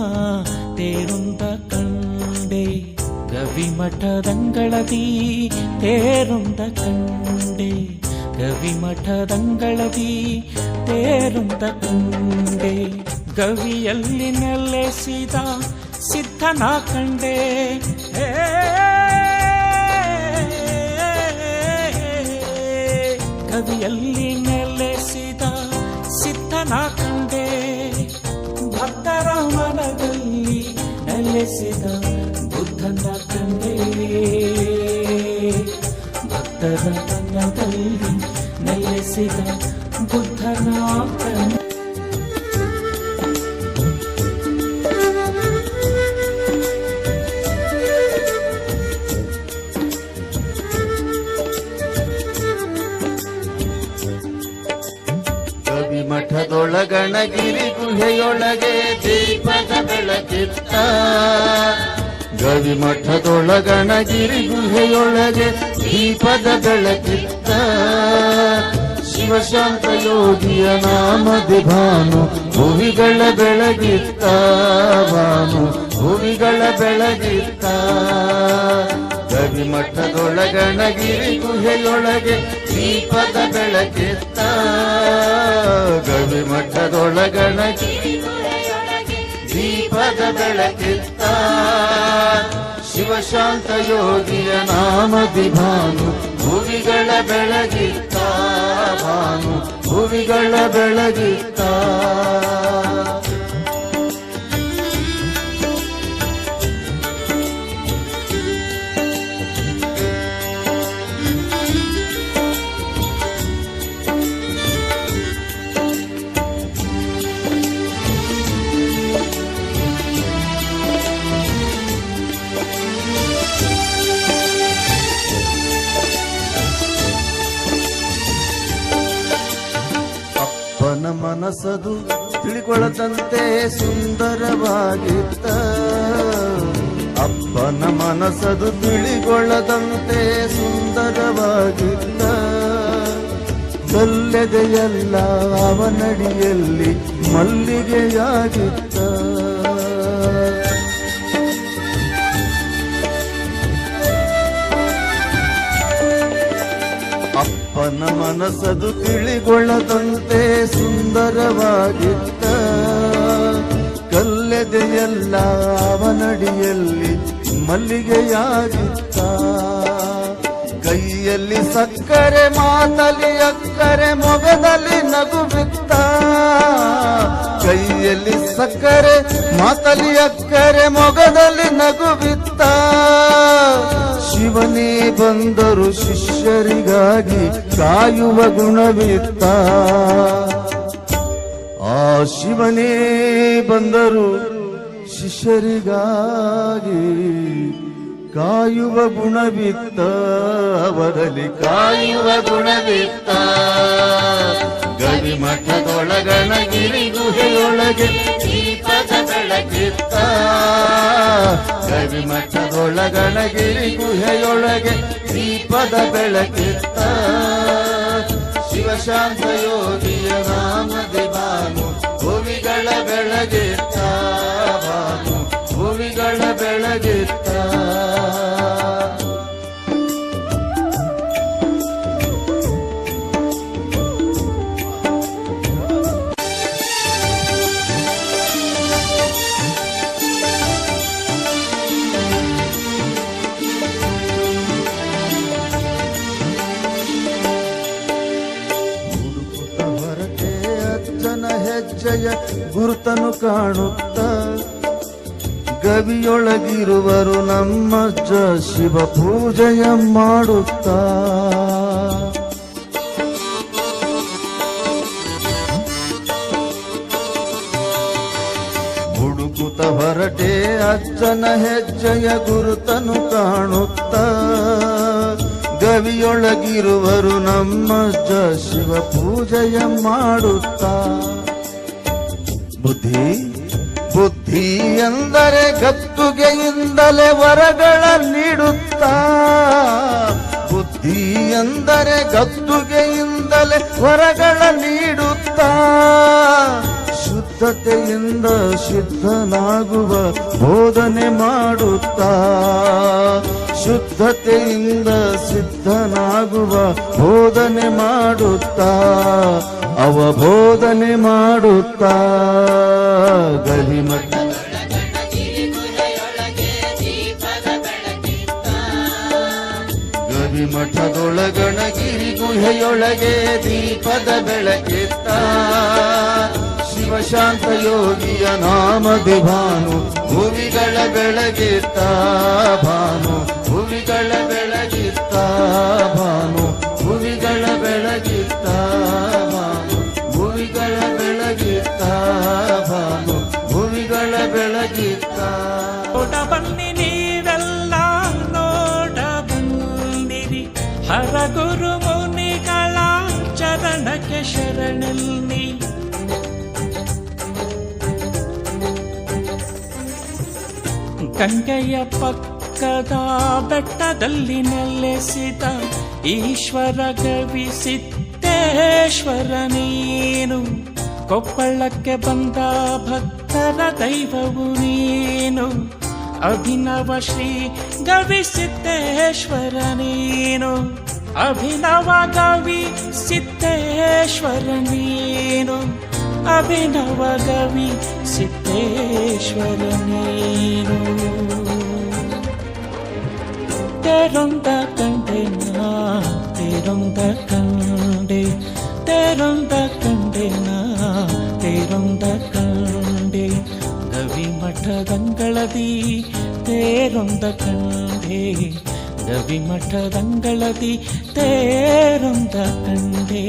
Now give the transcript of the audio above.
ತೇರೊಂದ ಕಂಡೆನಾ ತೇರೊಂದ ಕಂಡೆ ಗವಿಮಠದಂಗಳದಿ ತೇರೊಂದ ಕಂಡೆ ಗವಿಮಠದಂಗಳದಿ ತೇರೊಂದ ಕಂಡೆ ಗವಿಯಲ್ಲಿ ನೆಲೆಸಿದ ಸಿದ್ಧನ ಕಂಡೆ ಏ ಕವಿಯಲ್ಲಿ ನೆಲೆಸಿದ ಸಿದ್ಧನ ನೆಲೆಸಿದ ಬುದ್ಧನ ಕಂಡೆ ಭಕ್ತರ ಮನದಲ್ಲಿ ನೆಲೆಸಿದ ಬುದ್ಧನ ಕಂಡೆ ಗವಿಮಠದೊಳಗಣಗಿರಿ ಗುಹೆಯೊಳಗೆ ದೀಪದ ಬೆಳಕಿತ್ತ. ಗವಿಮಠದೊಳಗಣಗಿರಿ ಗುಹೆಯೊಳಗೆ ದೀಪದ ಬೆಳಕಿತ್ತ. ಶಿವಶಾಂತ ಯೋಗಿಯ ನಾಮದಿ ಭಾನು ಭುವಿಗಳ ಬೆಳಗಿತ್ತ. ಭಾನು ಭುವಿಗಳ ಬೆಳಗಿತ್ತ. ಗವಿಮಠದೊಳಗಣಗಿರಿ ಗುಹೆಯೊಳಗೆ ದೀಪದ ಬೆಳಕಿತ್ತ. ಗವಿಮಠದೊಳಗಣಗಿರಿ ದೀಪದ ಬೆಳಕೆತ್ತ. ಶಿವಶಾಂತ ಯೋಗಿಯ ನಾಮದಿ ಭಾನು ಭುವಿಗಳ ಬೆಳಗಿತ್ತ. ಭಾನು ಭುವಿಗಳ ಬೆಳಗಿತ್ತ. ಮನಸ್ಸದು ತಿಳಿಕೊಳ್ಳದಂತೆ ಸುಂದರವಾಗಿತ್ತ. ಅಪ್ಪನ ಮನಸದು ತಿಳಿಕೊಳ್ಳದಂತೆ ಸುಂದರವಾಗಿತ್ತ. ಸಲ್ಲದೆಯಲ್ಲ ಅವನಡಿಯಲ್ಲಿ ಮಲ್ಲಿಗೆಯಾಗಿತ್ತ. ಅಪ್ಪನ ಮನಸ್ಸದು ತಿಳಿಗೊಳ್ಳದಂತೆ ಸುಂದರವಾಗಿತ್ತ. ಕಲ್ಲೆದೆಯಲ್ಲ ಅವನಡಿಯಲ್ಲಿ ಮಲ್ಲಿಗೆಯಾಗಿತ್ತ. ಕೈಯಲ್ಲಿ ಸಕ್ಕರೆ ಮಾತಲಿ ಅಕ್ಕರೆ ಮೊಗದಲ್ಲಿ ನಗು ಕೈಯಲ್ಲಿ ಸಕ್ಕರೆ ಮಾತಲಿ ಅಕ್ಕರೆ, ಮೊಗದಲ್ಲಿ ನಗು ಬಿತ್ತ ಶಿವನೇ ಬಂದರು ಶಿಷ್ಯರಿಗಾಗಿ ಕಾಯುವ ಗುಣವಿತ್ತ. ಆ ಶಿವನೇ ಬಂದರು ಶಿಷ್ಯರಿಗಾಗಿ ಕಾಯುವ ಗುಣವಿತ್ತ. ಅವರಲ್ಲಿ ಕಾಯುವ ಗುಣವಿತ್ತ. ಗವಿಮಠದೊಳಗಣಗಿರಿ ಗುಹೆಯೊಳಗೆ ದೀಪದ ಬೆಳಕಿತ್ತ ಗವಿಮಠದೊಳಗಣಗಿರಿ ಗುಹೆಯೊಳಗೆ ದೀಪದ ಬೆಳಗಿತ್ತ ಶಿವಶಾಂತ ಯೋಗಿಯ ನಾಮದಿ ಭಾನು ಭೂಮಿಗಳ ಬೆಳಗಿತ್ತ. ಹೆಜ್ಜೆಯ ಗುರುತನು ಕಾಣುತ್ತ. ಗವಿಯೊಳಗಿರುವರು ನಮ್ಮಜ್ಜ ಶಿವ ಪೂಜೆಯ ಮಾಡುತ್ತ. ಹುಡುಕುತ ಹೊರಟೆ ಅಚ್ಚನ ಹೆಜ್ಜೆಯ ಗುರುತನು ಕಾಣುತ್ತ. ಗವಿಯೊಳಗಿರುವರು ನಮ್ಮಜ್ಜ ಶಿವ ಪೂಜೆಯ ಮಾಡುತ್ತ. ಬುದ್ಧಿ? ಬುದ್ಧಿ ಎಂದರೆ ಗತ್ತುಗೆಯಿಂದಲೇ ವರಗಳ ನೀಡುತ್ತ? ಬುದ್ಧಿ ಎಂದರೆ ಗತ್ತುಗೆಯಿಂದಲೇ ವರಗಳ ನೀಡುತ್ತ? ಶುದ್ಧತೆಯಿಂದ ಸಿದ್ಧನಾಗುವ ಬೋಧನೆ ಮಾಡುತ್ತಾ? ಶುದ್ಧತೆಯಿಂದ ಸಿದ್ಧನಾಗುವ ಬೋಧನೆ ಮಾಡುತ್ತಾ, ಅವಬೋಧನೆ ಮಾಡುತ್ತಾ ಗರಿಮಠ ಗವಿಮಠದೊಳಗಣಗಿರಿ ಗುಹೆಯೊಳಗೆ ದೀಪದ ಬೆಳಕಿತ್ತ, ಶಿವಶಾಂತ ಯೋಗಿಯ ನಾಮದಿ ಭಾನು ಭುವಿಗಳ ಬೆಳಗಿತ್ತ ಭಾನು, ಭೂಮಿಗಳ ಬೆಳಗಿತ್ತ ಭಾನು, ಭೂಮಿಗಳ ಬೆಳಗಿತ್ತ ಭಾನು, ಭೂಮಿಗಳ ಬೆಳಗಿತ್ತ ಭಾನು, ಭೂಮಿಗಳ ಬೆಳಗಿತ್ತ. ನೋಡ ಬನ್ನಿ ನೀವೆಲ್ಲ, ನೋಡ ಬಂದಿರಿ. ಹರಗುರು ಮುನಿಗಳ ಚರಣಕ್ಕೆ ಶರಣೆಲ್ಲಿ ಗಂಗೆಯ ಪಕ್ಕದ ಬೆಟ್ಟದಲ್ಲಿ ನೆಲೆಸಿದ ಈಶ್ವರ ಗವಿ ಸಿದ್ದೇಶ್ವರ ನೀನು. ಕೊಪ್ಪಳಕ್ಕೆ ಬಂದ ಭಕ್ತರ ದೈವವು ನೀನು. ಅಭಿನವ ಶ್ರೀ ಗವಿ ಸಿದ್ದೇಶ್ವರ ನೀನು. ಅಭಿನವ ಗವಿ ನೀನು. అభినవగవి సిద్ధేశ్వర నేను తెరొంద కండే నా తెరొంద కండే తెరొంద కండే నా తెరొంద కండే கவி மட்டதங்களதி தேரொந்த கண்டே கவி மட்டதங்களதி தேரொந்த கண்டே